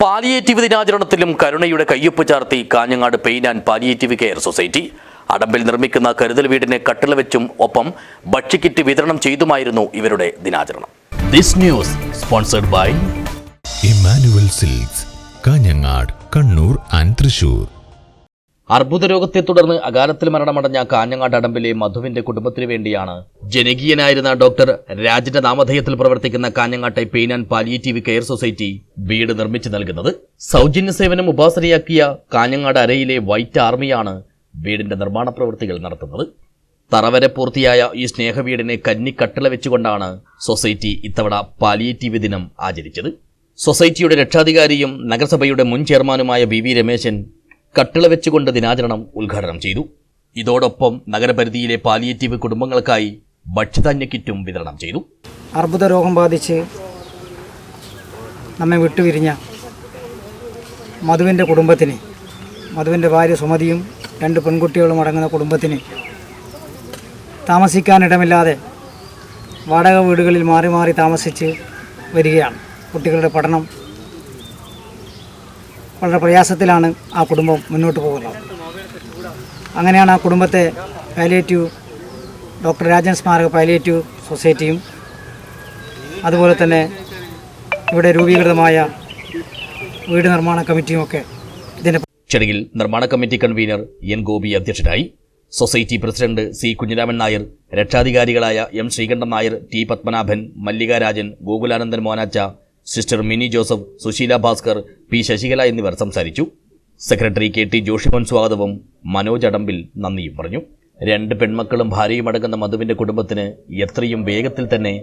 Palliative ദിനാചരണത്തിലും കരുണയുടെ കയ്യൊപ്പ് ചാർത്തി Kanhangad pain and palliative care society Adambil നിർമ്മിക്കുന്ന കരുതൽ വീടിനെ കട്ടിള വെച്ചും ഒപ്പം ഭക്ഷ്യക്കിറ്റ് വിതരണം ചെയ്തുമായിരുന്നു ഇവരുടെ ദിനാചരണം. This news sponsored by Emmanuel Silks Kanhangad Kannur and Thrissur അർബുദ രോഗത്തെ തുടർന്ന് അകാലത്തിൽ മരണമടഞ്ഞ കാഞ്ഞങ്ങാട് അടമ്പിലെ മധുവിന്റെ കുടുംബത്തിനു വേണ്ടിയാണ് ജനകീയനായിരുന്ന ഡോക്ടർ രാജിന്റെ നാമധേയത്തിൽ പ്രവർത്തിക്കുന്ന കാഞ്ഞങ്ങാട്ടെ pain and palliative care society വീട് നിർമ്മിച്ചു നൽകുന്നത്. സൗജന്യ സേവനം ഉപാസനയാക്കിയ കാഞ്ഞങ്ങാട് അരയിലെ വൈറ്റ് ആർമിയാണ് വീടിന്റെ നിർമ്മാണ പ്രവൃത്തികൾ നടത്തുന്നത്. തറവരെ പൂർത്തിയായ ഈ സ്നേഹവീടിനെ കന്നിക്കട്ടിള വെച്ചുകൊണ്ടാണ് സൊസൈറ്റി ഇത്തവണ പാലിയേറ്റീവ് ദിനം ആചരിച്ചത്. സൊസൈറ്റിയുടെ രക്ഷാധികാരിയും നഗരസഭയുടെ മുൻ ചെയർമാനുമായ വി വി രമേശൻ കട്ടിള വെച്ചുകൊണ്ട് ദിനാചരണം ഉദ്ഘാടനം ചെയ്തു. ഇതോടൊപ്പം നഗരപരിധിയിലെ പാലിയേറ്റീവ് കുടുംബങ്ങൾക്കായി ഭക്ഷ്യധാന്യ കിറ്റും വിതരണം ചെയ്തു. അർബുദ രോഗം ബാധിച്ച് നമ്മെ വിട്ടുപിരിഞ്ഞ മധുവിന്റെ കുടുംബത്തിന് മധുവിന്റെ ഭാര്യ സുമതിയും രണ്ട് പെൺകുട്ടികളും അടങ്ങുന്ന കുടുംബത്തിന് താമസിക്കാനിടമില്ലാതെ വാടക വീടുകളിൽ മാറി മാറി താമസിച്ച് വരികയാണ്. കുട്ടികളുടെ പഠനം വളരെ പ്രയാസത്തിലാണ് ആ കുടുംബം മുന്നോട്ട് പോകുന്നത്. അങ്ങനെയാണ് ആ കുടുംബത്തെ പാലിയേറ്റീവ് ഡോക്ടർ രാജൻ സ്മാരക പാലിയേറ്റീവ് സൊസൈറ്റിയും അതുപോലെ തന്നെ ഇവിടെ രൂപീകൃതമായ വീട് നിർമ്മാണ കമ്മിറ്റിയുമൊക്കെ ഇതിന്റെ ചടങ്ങിൽ നിർമ്മാണ കമ്മിറ്റി കൺവീനർ എൻ ഗോപി അധ്യക്ഷനായി. Society president C Kunhiraman Nair രക്ഷാധികാരികളായ M Sreekantan Nair T Padmanabhan Mallikarajan Gokulanandan Monacha sister Mini Joseph Susheela Bhaskar P Sasikala എന്നിവർ സംസാരിച്ചു. സെക്രട്ടറി കെ ടി ജോഷിമൻ സ്വാഗതവും മനോജ് അടമ്പിൽ നന്ദിയും പറഞ്ഞു. രണ്ട് പെൺമക്കളും ഭാര്യയും അടങ്ങുന്ന മധുവിന്റെ കുടുംബത്തിന് എത്രയും വേഗത്തിൽ തന്നെ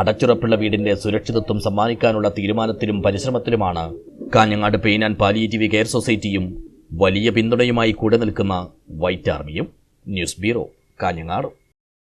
അടച്ചുറപ്പുള്ള വീടിന്റെ സുരക്ഷിതത്വം സമ്മാനിക്കാനുള്ള തീരുമാനത്തിലും പരിശ്രമത്തിലുമാണ് Kanhangad pain and palliative care സൊസൈറ്റിയും വലിയ പിന്തുണയുമായി കൂടെ നിൽക്കുന്ന വൈറ്റ് ആർമിയും. News bureau Kanhangad.